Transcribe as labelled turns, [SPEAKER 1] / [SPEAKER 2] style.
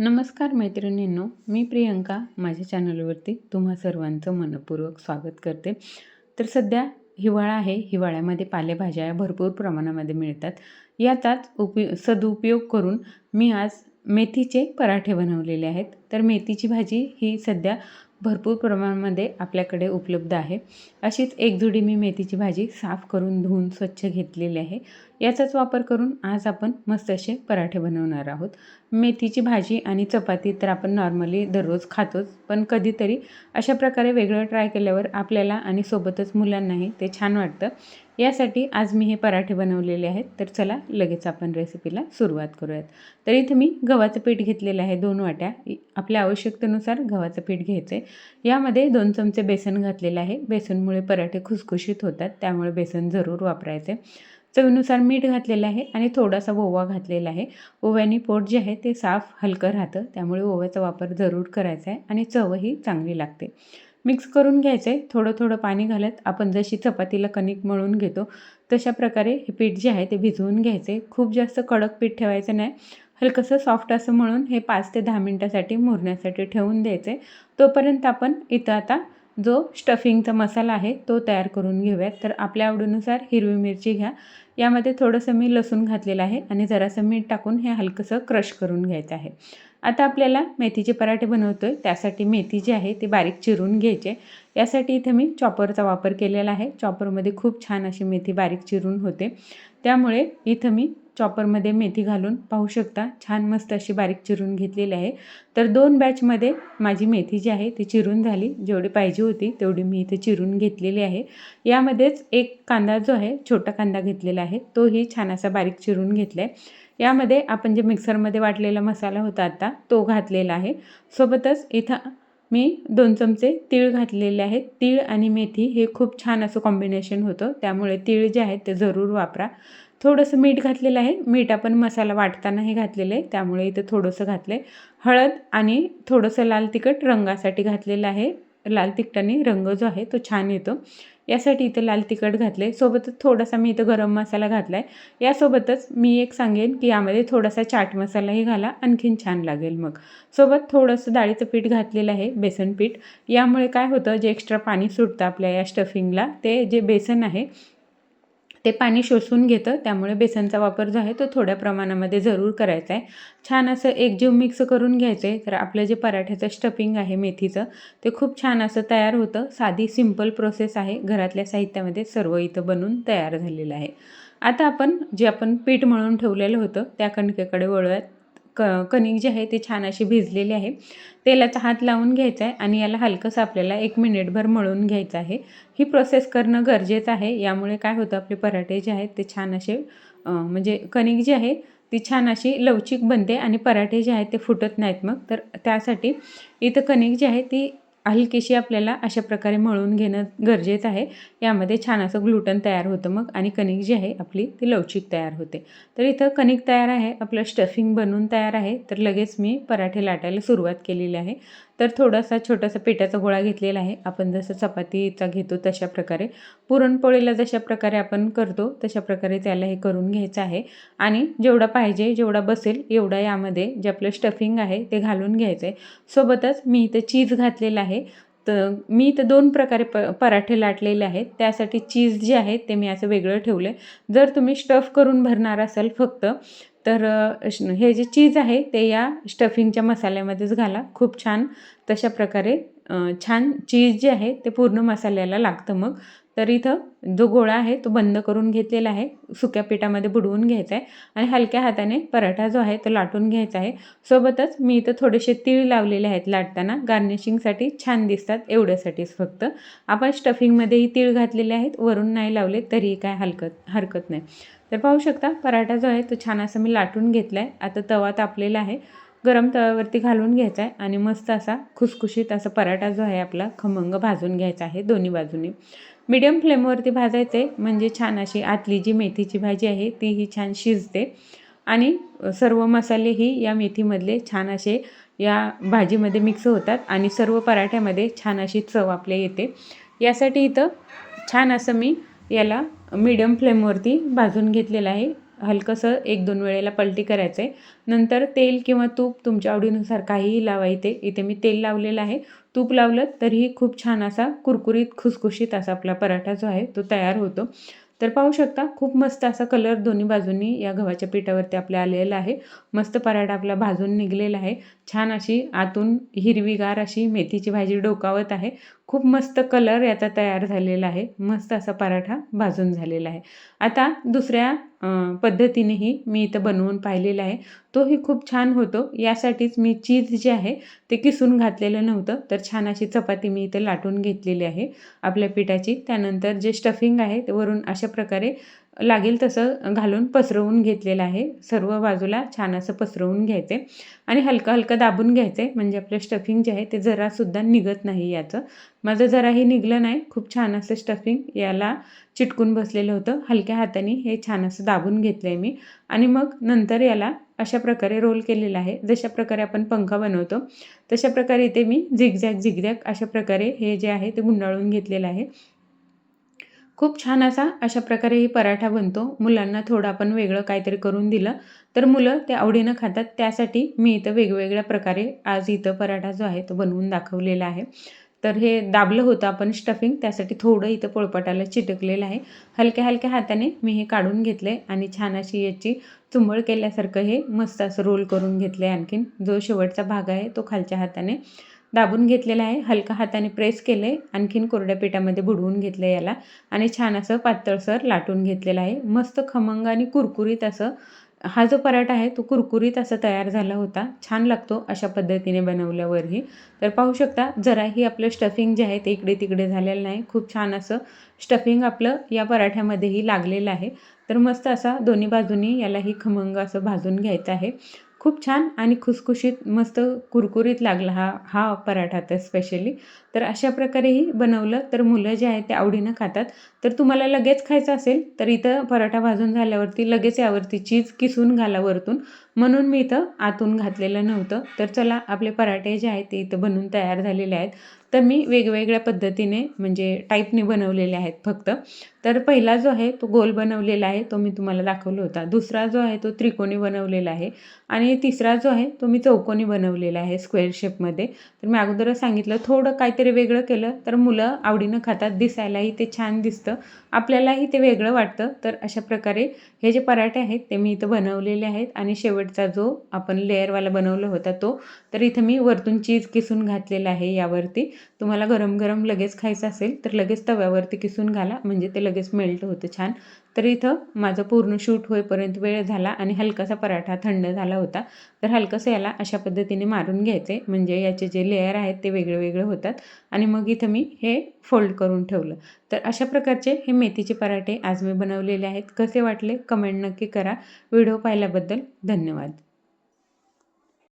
[SPEAKER 1] नमस्कार मैत्रिणींनो मी प्रियंका. माझ्या चॅनलवरती तुम्हा सर्वांचं मनपूर्वक स्वागत करते. तर सध्या हिवाळा आहे. हिवाळ्यामध्ये पालेभाज्या या भरपूर प्रमाणामध्ये मिळतात. याचाच उपयो सदुपयोग करून मी आज मेथीचे पराठे बनवलेले आहेत. तर मेथीची भाजी ही सध्या भरपूर प्रमाणामध्ये आपल्याकडे उपलब्ध आहे. अशीच एक जुडी मी मेथीची भाजी साफ करून धुवून स्वच्छ घेतलेली आहे. याचाच वापर करून आज आपण मस्त असे पराठे बनवणार आहोत. मेथीची भाजी आणि चपाती तर आपण नॉर्मली दररोज खातोच पण कधीतरी अशा प्रकारे वेगळं ट्राय केल्यावर आपल्याला आणि सोबतच मुलांनाही ते छान वाटतं. यासाठी आज मी हे पराठे बनवलेले आहेत तर चला लगेच आपण रेसिपीला सुरुवात करूयात. तर इथे मी गव्हाचं पीठ घेतलेलं आहे दोन वाट्या. आपल्या आवश्यकतेनुसार गव्हाचं पीठ घ्यायचं आहे यामध्ये दोन चमचे बेसन घातलेलं आहे. बेसनमुळे पराठे खुसखुशीत होतात त्यामुळे बेसन जरूर वापरायचे चवीनुसार मीठ घातलेलं आहे आणि थोडासा ओवा घातलेला आहे. ओव्याने पोट जे आहे ते साफ हलकं राहतं त्यामुळे ओव्याचा वापर जरूर करायचा आहे आणि चवही चांगली लागते. मिक्स करून घ्यायचं आहे थोडं थोडं पाणी घालत आपण जशी चपातीला कणिक मळून घेतो तशा प्रकारे हे पीठ जे आहे ते भिजवून घ्यायचे खूप जास्त कडक पीठ ठेवायचं नाही. हलकंसं सॉफ्ट असं म्हणून हे पाच ते दहा मिनटासाठी मुरण्यासाठी ठेवून द्यायचे. तोपर्यंत आपण इथं आता जो स्टफिंगचा मसाला आहे तो तयार करून घेऊयात. तर आपल्या आवडीनुसार हिरवी मिरची घ्या. यामध्ये थोडंसं मी लसूण घातलेलं आहे आणि जरासं मीठ टाकून हे हलकंसं क्रश करून घ्यायचं आहे. आता आपल्याला मेथीचे पराठे बनवतो आहे त्यासाठी मेथी जी आहे ती बारीक चिरून घ्यायचे. यासाठी इथे मी चॉपरचा वापर केलेला आहे. चॉपरमध्ये खूप छान अशी मेथी बारीक चिरून होते. त्यामुळे इथं मी चॉपरमध्ये मेथी घालून पाहू शकता. छान मस्त अशी बारीक चिरून घेतलेली आहे. तर दोन बॅचमध्ये माझी मेथी जी आहे ती चिरून झाली. जेवढी पाहिजे होती तेवढी मी इथे चिरून घेतलेली आहे. यामध्येच एक कांदा जो आहे छोटा कांदा घेतलेला आहे. तोही छान असा बारीक चिरून घेतला आहे यामध्ये आपण जे मिक्सरमध्ये वाटलेला मसाला होता आता तो घातलेला आहे. सोबतच इथं मी दोन चमचे तीळ घातलेले आहेत. तीळ आणि मेथी हे खूप छान असं कॉम्बिनेशन होतं. त्यामुळे तीळ जे आहेत ते जरूर वापरा. थोडंसं मीठ घातलेलं आहे. मीठ आपण मसाला वाटताना हे घातलेलं आहे. त्यामुळे इथं थोडंसं घातलं आहे हळद आणि थोडंसं लाल तिखट रंगासाठी घातलेलं आहे. लाल तिखटाने रंग जो आहे तो छान येतो. यासाठी इथं लाल तिखट घातलं आहे सोबतच थोडासा मी इथं गरम मसाला घातला आहे यासोबतच मी एक सांगेन की यामध्ये थोडासा चाट मसालाही घाला. आणखीन छान लागेल मग. सोबत थोडंसं डाळीचं पीठ घातलेलं आहे. बेसन पीठ. यामुळे काय होतं? जे एक्स्ट्रा पाणी सुटतं आपल्या या स्टफिंगला ते जे बेसन आहे ते पाणी शोषून घेतं त्यामुळे बेसनचा वापर जो आहे तो थोड्या प्रमाणामध्ये जरूर करायचा आहे. छान असं एकजीव मिक्स करून घ्यायचं आहे तर आपलं जे पराठ्याचं स्टफिंग आहे मेथीचं ते खूप छान असं तयार होतं. साधी सिंपल प्रोसेस आहे. घरातल्या साहित्यामध्ये सर्व इथं बनून तयार झालेलं आहे. आता आपण जे आपण पीठ मळून ठेवलेलं होतं त्या कणकेकडे वळूयात. क कणिक जे आहे ते छान अशी भिजलेली आहे. तेलाचा हात लावून घ्यायचा आहे आणि याला हलकंसं आपल्याला एक मिनिटभर मळून घ्यायचं आहे. ही प्रोसेस करणं गरजेचं आहे. यामुळे काय होतं आपले पराठे जे आहेत ते छान असे म्हणजे कणिक जी आहे ती छान अशी लवचिक बनते आणि पराठे जे आहेत ते फुटत नाहीत मग. तर त्यासाठी इथं कणिक जी आहे ती हलकीशी आपल्याला अशा प्रकारे मळून घेणं गरजेचं आहे. यामध्ये छान असं ग्लुटन तयार होतं मग आणि कणिक जी आहे आपली ती लवचिक तयार होते. तर इथं कणिक तयार आहे आपलं स्टफिंग बनवून तयार आहे. तर लगेच मी पराठे लाटायला सुरुवात केलेली आहे. तर थोडासा छोटासा पिठाचा गोळा घेतलेला आहे. आपण जसं चपातीचा घेतो तशा प्रकारे. पुरणपोळीला जशा प्रकारे आपण करतो तशा प्रकारे त्याला हे करून घ्यायचं आहे. आणि जेवढा पाहिजे जेवढा बसेल एवढा यामध्ये जे आपलं स्टफिंग आहे ते घालून घ्यायचं आहे. सोबतच मी इथं चीज घातलेलं आहे. तर मी इथं दोन प्रकारे प पराठे लाटलेले आहेत. त्यासाठी चीज जे आहे ते मी असं वेगळं ठेवलं आहे जर तुम्ही स्टफ करून भरणार असाल फक्त तर हे जे चीज आहे ते या स्टफिंगच्या मसाल्यामध्येच घाला. खूप छान तशा प्रकारे छान चीज जे आहे ते पूर्ण मसाल्याला लागतं मग. तर इथं जो गोळा आहे तो बंद करून घेतलेला आहे. सुक्या पिठामध्ये बुडवून घ्यायचा आहे आणि हलक्या हाताने पराठा जो आहे तो लाटून घ्यायचा आहे. सोबतच मी इथं थोडेसे तीळ लावलेले आहेत लाटताना. गार्निशिंगसाठी छान दिसतात एवढ्यासाठीच फक्त. आपण स्टफिंगमध्येही तीळ घातलेले आहेत. वरून नाही लावले तरीही काय हलकत हरकत नाही. तर पाहू शकता पराठा जो आहे तो छान असं मी लाटून घेतला आहे आता तवा तापलेला आहे. गरम तव्यावरती घालून घ्यायचा आहे आणि मस्त असा खुसखुशीत असा पराठा जो आहे आपला खमंग भाजून घ्यायचा आहे दोन्ही बाजूने. मीडियम फ्लेमवरती भाजायचे म्हणजे छान अशी आतली जी मेथीची भाजी आहे तीही छान शिजते. आणि सर्व मसालेही या मेथीमधले छान असे या भाजीमध्ये मिक्स होतात आणि सर्व पराठ्यामध्ये छान अशी चव आपल्या येते. यासाठी इथं छान असं मी याला मीडियम फ्लेमवरती भाजून घेतलेलं आहे. हलकंसं एक दोन वेळेला पलटी करायचं आहे नंतर तेल किंवा तूप तुमच्या आवडीनुसार काहीही लावायचे इथे मी तेल लावलेलं आहे. तूप लावलं तरीही खूप छान असा कुरकुरीत खुसखुशीत असा आपला पराठा जो आहे तो तयार होतो. तर पाहू शकता खूप मस्त असा कलर दोन्ही बाजूंनी या गव्हाच्या पिठावरती आपल्या आलेला आहे. मस्त पराठा आपला भाजून निघलेला आहे. छान अशी आतून हिरवीगार अशी मेथीची भाजी डोकावत आहे. खूप मस्त कलर याचा तयार झालेला आहे. मस्त असा पराठा भाजून झालेला आहे. आता दुसऱ्या पद्धतीनेही मी इथं बनवून पाहिलेला आहे. तोही खूप छान होतो. यासाठीच मी चीज जे आहे ते किसून घातलेलं नव्हतं. तर छान अशी चपाती मी इथं लाटून घेतलेली आहे. आपल्या पिठाची. त्यानंतर जे स्टफिंग आहे ते वरून अशा प्रकारे लागेल तसं घालून पसरवून घेतलेलं आहे. सर्व बाजूला छान असं पसरवून घ्यायचे आणि हलकं हलकं दाबून घ्यायचं. आहे म्हणजे आपलं स्टफिंग जे आहे ते जरासुद्धा निघत नाही याचं. माझं जराही निघलं नाही. खूप छान असं स्टफिंग याला चिटकून बसलेलं होतं. हलक्या हाताने हे छान असं दाबून घेतलं आहे मी. आणि मग नंतर याला अशा प्रकारे रोल केलेला आहे. जशा प्रकारे आपण पंखा बनवतो तशा प्रकारे इथे मी झिगझॅग झिगझॅग अशा प्रकारे हे जे आहे ते गुंडाळून घेतलेलं आहे. खूप छान असा अशा प्रकारे ही पराठा बनतो. मुलांना थोडं आपण वेगळं काहीतरी करून दिलं तर मुलं ते आवडीनं खातात. त्यासाठी मी इथं वेगवेगळ्या प्रकारे आज इथं पराठा जो आहे तो बनवून दाखवलेला आहे. तर हे दाबलं होतं आपण स्टफिंग त्यासाठी थोडं इथं पोळपाटाला चिटकलेलं आहे. हलक्या हलक्या हाताने मी हे काढून घेतले आणि छान अशी याची चुंबळ केल्यासारखं हे मस्त असं रोल करून घेतलं आहे आणखीन. जो शेवटचा भाग आहे तो खालच्या हाताने. दाबून घेतलेला आहे. हलका हाताने प्रेस केलं. आहे आणखीन कोरड्या पिठामध्ये बुडवून घेतलं आहे याला. आणि छान असं पातळसर लाटून घेतलेलं आहे. मस्त खमंग आणि कुरकुरीत असं. हा जो पराठा आहे तो कुरकुरीत असा तयार झाला होता. छान लागतो अशा पद्धतीने बनवल्यावरही. तर पाहू शकता जराही आपलं स्टफिंग जे आहे ते इकडे तिकडे झालेलं नाही. खूप छान असं स्टफिंग आपलं या पराठ्यामध्येही लागलेलं आहे. तर मस्त असा दोन्ही बाजूनी यालाही खमंग असं भाजून घ्यायचं आहे. खूप छान आणि खुसखुशीत मस्त कुरकुरीत लागला हा हा पराठा तर स्पेशली तर अशा प्रकारेही बनवलं तर मुलं जे आहेत ते आवडीनं खातात. तर तुम्हाला लगेच खायचं असेल तर इथं पराठा भाजून झाल्यावरती लगेच यावरती चीज किसून घाला वरतून. म्हणून मी इथं आतून घातलेलं नव्हतं. तर चला आपले पराठे जे आहेत ते इथं बनवून तयार झालेले आहेत. तर मी वेगवेगळ्या पद्धतीने म्हणजे टाईपने बनवलेले आहेत फक्त. तर पहिला जो आहे तो गोल बनवलेला आहे तो मी तुम्हाला दाखवला होता. दुसरा जो आहे तो त्रिकोणी बनवलेला आहे. आणि तिसरा जो आहे तो मी चौकोनी बनवलेला आहे स्क्वेअर शेपमध्ये तर मी अगोदरच सांगितलं थोडं काहीतरी वेगळं केलं तर मुलं आवडीनं खातात दिसायलाही ते छान दिसतं. आपल्यालाही ते वेगळं वाटतं. तर अशा प्रकारे हे जे पराठे आहेत ते मी इथं बनवलेले आहेत. आणि शेवटचा जो आपण लेअरवाला बनवला होता तो तर इथं मी वरतून चीज किसून घातलेला आहे यावरती. तुम्हाला गरम गरम लगेच खायचं असेल तर लगेच तव्यावरती किसून घाला म्हणजे ते लगेच मेल्ट होतं छान. तर इथं माझं पूर्ण शूट होईपर्यंत वेळ झाला आणि हलकासा पराठा थंड झाला होता. तर हलकंसं याला अशा पद्धतीने मारून घ्यायचे म्हणजे याचे जे लेअर आहेत ते वेगळे वेगळे होतात. आणि मग इथं मी हे फोल्ड करून ठेवलं. तर अशा प्रकारचे हे मेथीचे पराठे आज मी बनवलेले आहेत. कसे वाटले? कमेंट नक्की करा. व्हिडिओ पाहिल्याबद्दल धन्यवाद.